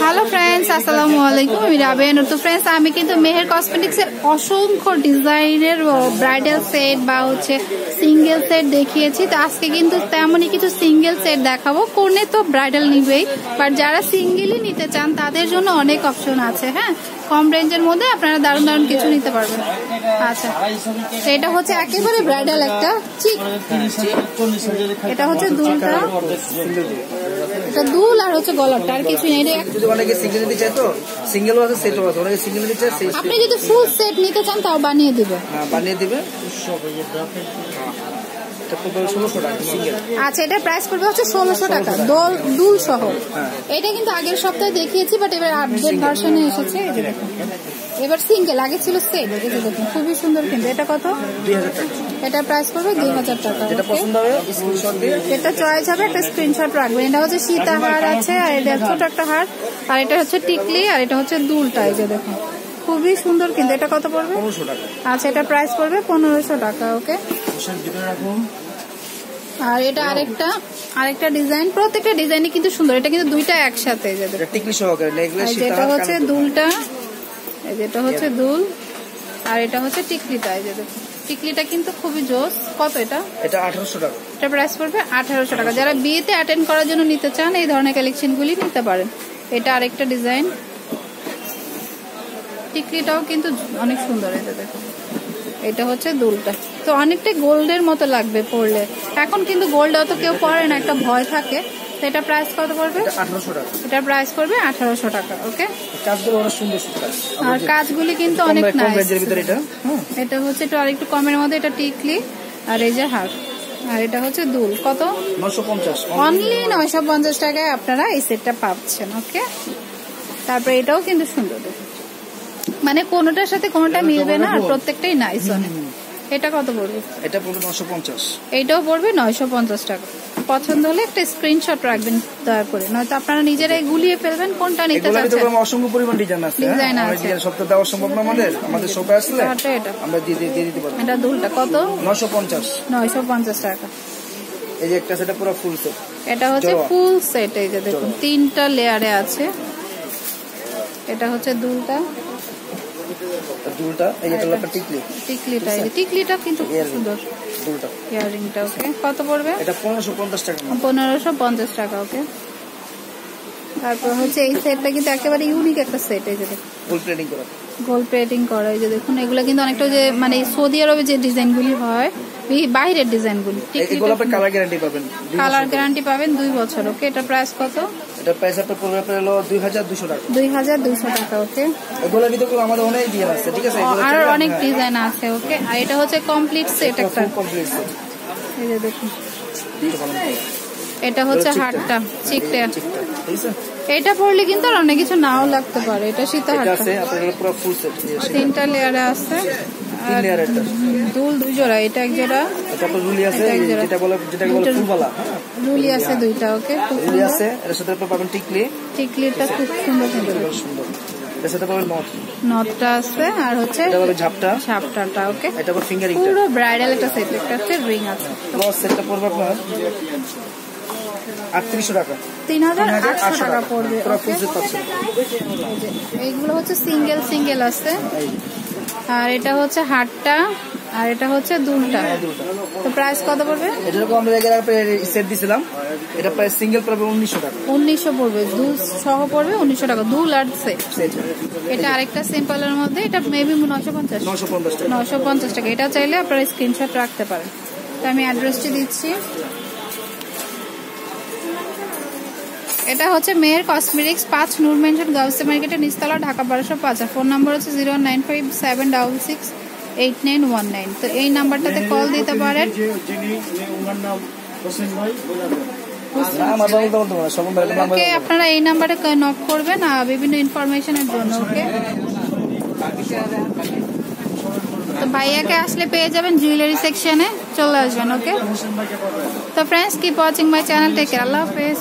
Hello friends আসসালামু আলাইকুম আমি রাবেন তো ফ্রেন্ডস আমি কিন্তু মেহের কসমেটিক্স এর অসংখ্য ডিজাইনের ব্রাইডাল সেট বা হচ্ছে সিঙ্গেল সেট দেখিয়েছি। তো আজকে কিন্তু তেমনই কিছু সিঙ্গেল সেট দেখাবো। কোনে তো ব্রাইডাল নিবেই বাট যারা সিঙ্গেলই নিতে চান, তাদের জন্য অনেক অপশন আছে হ্যাঁ? কম রেঞ্জের মধ্যে আপনারা দারুণ দারুণ কিছু নিতে পারবেন। আচ্ছা এটা হচ্ছে একেবারে ব্রাইডাল একটা চিক এটা হচ্ছে দুলটা। এটা দুল আর হচ্ছে গলাটা। আর কিছু নেই যদি অনেকে সিঙ্গেল নিতে চায় তো সিঙ্গেলও আছে সেটও আছে। অনেকে সিঙ্গেল নিতে চায় আপনি যদি ফুল সেট নিতে চান তাও বানিয়ে দিবে। হ্যাঁ, বানিয়ে দিবে। আচ্ছা এটা প্রাইস পড়বে হচ্ছে ষোলোশো টাকা। দোল দুল সহ। হ্যাঁ। এটা কিন্তু আগের সপ্তাহে দেখিয়েছি বাট এবার আপডেট ভার্সনে এসেছে। এবার সিঙ্গেল আগে ছিল সেট এই যে দেখুন খুবই সুন্দর কিন্তু। এটা কত? এটা প্রাইস পড়বে দুই হাজার টাকা এটা চয়েস হবে একটা স্ক্রিনশট রাখবেন। এটা হচ্ছে সীতা হার আছে আর এটা ছোট একটা হার। আর এটা হচ্ছে টিকলি আর এটা হচ্ছে দুলটা এই যে দেখুন। খুবই সুন্দর কিন্তু। এটা কত পড়বে? আচ্ছা এটা প্রাইস পড়বে পনেরোশো টাকা ওকে রাখুন। আর এটা আরেকটা আরেকটা ডিজাইন প্রত্যেকটা ডিজাইনই কিন্তু সুন্দর। এটা কিন্তু দুইটা একসাথে যেটা হচ্ছে দুলটা যেটা হচ্ছে দুল আর এটা হচ্ছে টিকলিটা এই যে টিকলিটা কিন্তু খুবই জোস। কত এটা? এটা আঠারোশো টাকা। এটা প্রাইস পড়বে আঠারোশো টাকা। যারা বিয়েতে অ্যাটেন্ড করার জন্য নিতে চান এই ধরনের কালেকশনগুলি নিতে পারেন। এটা আরেকটা ডিজাইন। টিকলিটাও কিন্তু অনেক সুন্দর এটা দেখুন এটা হচ্ছে দুলটা। তো অনেকটাই গোল্ডের মতো লাগবে পরলে। এখন কিন্তু গোল্ড অত কেউ পরে না একটা ভয় থাকে। তো এটা প্রাইস কত পড়বে? এটা প্রাইস পড়বে আঠারোশো টাকা ওকে আর কাজগুলি কিন্তু অনেক নাইস এটা? হ্যাঁ। হচ্ছে একটু আরেকটু কমের মধ্যে এটা টিকলি আর এই যে হার। আর এটা হচ্ছে দুল। কত? অনলি নয়শো পঞ্চাশ টাকায় আপনারা এই সেটটা পাচ্ছেন ওকে তারপরে এটাও কিন্তু সুন্দর দেখুন। মানে কোনোটার সাথে কোনোটা মিলবে না আর প্রত্যেকটাই নাইস অনেক এটা কত পড়বে? এটা পড়বে নশো পঞ্চাশ। এইটাও পড়বে নয়শো পঞ্চাশ টাকা। পছন্দ হলে একটা স্ক্রিনশট রাখবেন দয়া করে। নয়তো আপনারা নিজেরাই গুলিয়ে ফেলবেন কোনটা নিতে চাচ্ছেন। অসংখ্য পরিমাণ ডিজাইন আছে হ্যাঁ? Design আমার আছে। ডিজাইন সব তো দেওয়া সম্ভব না আমাদের আমাদের শপে আসলে এটা। আমরা দিয়ে দিয়ে দিতে পারব। এটা দুলটা কত? নশো পঞ্চাশ। নয়শো পঞ্চাশ টাকা। এই যে একটা সেটা পুরো ফুল সেট এটা হচ্ছে ফুল সেট এই যে দেখুন তিনটা লেয়ারে আছে। এটা হচ্ছে দুলটা। দুলটা এই হলো একটা টিকলি। টিকলিটা এই টিকলিটা কিন্তু খুব সুন্দর। দুলটা। ইয়ারিংটা ওকে? কত পড়বে? এটা পনেরোশো পঞ্চাশ টাকা। মাত্র। পনেরোশো পঞ্চাশ টাকা ওকে? তারপর হচ্ছে এই সেটটা কিন্তু একেবারে ইউনিক একটা সেট এই যে ফুল প্লেটিং করা। গোল প্লেটিং করা এই যে দেখুন এগুলো কিন্তু অনেকটা যে মানে সৌদি আরবে যে ডিজাইনগুলি হয় এই বাইরের ডিজাইনগুলি এগুলো আপনি কালার গ্যারান্টি পাবেন। কালার গ্যারান্টি পাবেন দুই বছর ওকে? এটা প্রাইস কত? এটা প্রাইস আপনার পড়বে আপনার হলো দুই হাজার দুশো টাকা। দুই হাজার দুশো টাকা ওকে? এগুলো ভিতরে আমাদের অনেক ডিজাইন আছে ঠিক আছে? আর অনেক ডিজাইন আছে ওকে? আর এটা হচ্ছে কমপ্লিট সেট একটা। কমপ্লিট সেট এই যে দেখুন। এটা হচ্ছে। হাটটা চিকটা। এটা পরলে কিন্তু আর অনেক কিছু নাও লাগতে পারে এটা সীতা হাটটা। তিনটা লেয়ারে আছে। দুল দুই জোড়া এটা এক জোড়া রুলি আছে। যেটা বলে যেটাকে বলে ফুলবালা রুলি আছে দুইটা ওকে রুলি আছে এর সাথে আপনি পাবেন টিকলি। টিকলিটা খুব সুন্দর সুন্দর সুন্দর। এর সাথে পাবেন নট নটটা আছে আর হচ্ছে এটা পাবেন ঝাপটা। ছাপটাটা ওকে। এটা পাবেন ফিঙ্গারিং পুরো ব্রাইডাল একটা সেট একটা রিং আছে। ক্লস সেটটা পড়বে আপনার। আটত্রিশশো টাকা। তিন হাজার আটশো টাকা পড়বে এইগুলো হচ্ছে সিঙ্গেল সিঙ্গেল আছে। আর এটা হচ্ছে হাটটা আর এটা হচ্ছে দুলটা। তো প্রাইস কত পড়বে? এটা যেরকম আমরা সেট দিছিলাম। এটা প্রায় সিঙ্গেল পড়বে উনিশশো টাকা। উনিশশো পড়বে। দুল সহ পড়বে উনিশশো টাকা। দুল আর সেট সেট এটা আরেকটা সিম্পলের মধ্যে এটা মেবি নশো পঞ্চাশ। নশো পঞ্চাশ নশো পঞ্চাশ টাকা। এটা চাইলে আপনারা স্ক্রিনশট রাখতে পারেন। তো আমি অ্যাড্রেসটি দিচ্ছি। এটা হচ্ছে মেয়ের কসমেটিক্স পাঁচ নূর মেনশন গার্লস মার্কেটের নিচতলা ঢাকা বারোশো পাঁচ। ফোন নাম্বার হচ্ছে zero nine five seven double six eight nine one nine. তো এই নাম্বারটাতে কল দিতে পারেন। ওকে আপনারা এই নাম্বারে নক করবেন আর বিভিন্ন ইনফরমেশনের জন্য ওকে? তো ভাইয়াকে আসলে পেয়ে যাবেন জুয়েলারি সেকশনে চলে আসবেন ওকে? তো friends keep watching my channel take আল্লাহ হাফেজ।